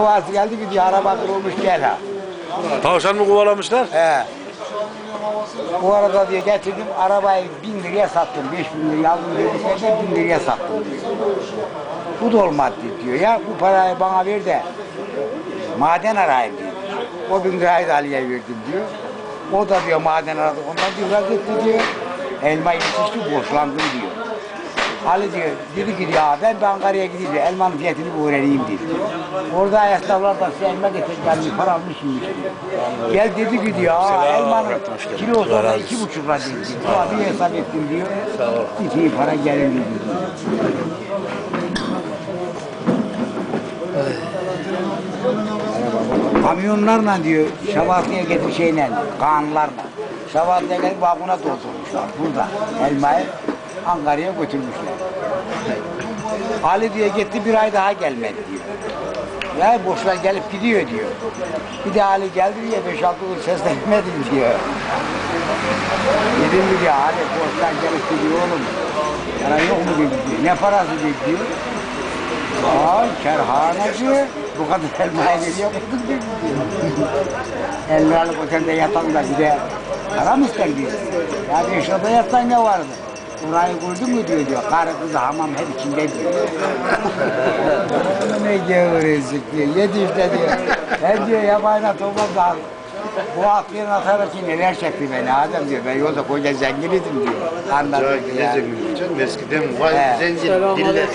Babası geldi ki diyor araba kırılmış gel ha. Tavşan mı kovalamışlar? He. Bu arada diye getirdim arabayı bin liraya sattım. Beş bin liraya aldım dedi bin liraya sattım diyor. Bu da olmadı diyor ya bu parayı bana ver de maden arayayım diyor. O bin lirayı da Ali'ye verdim diyor. O da diyor maden aradı. Ondan etti diyor. Elma yetişti borçlandım diyor. Ali diyor, dedi ki ya ben bir Ankara'ya gideyim diyor, elmanın fiyatını öğreneyim dedi. Orada esnaflardan size elma getireceğim para almışım diyor. Gel dedi ki diyor, aa, elmanın kilosu da iki buçuk lira dedi. Bir hesap ettim diyor. İki para gelir diyor. Kamyonlarla diyor, Şabatlı'ya getir şeyle, kanlarla. Şabatlı'ya gelip vagona doldurmuşlar burada. Elmayı Ankara'ya götürmüşler. Ali diye gitti bir ay daha gelmedi diyor. Ya boşlar gelip gidiyor diyor. Bir de Ali geldi diye beş altı gün seslenemedim diyor. Dedim mi diyor Ali boşlar gelip gidiyor oğlum. Para yok mu diyor. Ne parası diyor. Ay kerhanacı bu kadar elmayı nereye koydun dedi diyor. 50 liralık otelde yatan da bir de para mı ister diyor. Ya beş odada yatsan ne vardı? Orayı koydun mu diyor diyor. Karı kızı hamam hep içinde diyor. ne gevrezik diyor. Yedi işte diyor. Ben diyor yabayına topladım da bu aklın atarak ki neler çekti beni Adem diyor. Ben yolda koca zengin idim diyor. Anladım. Canım eskiden He. vay zencin diller.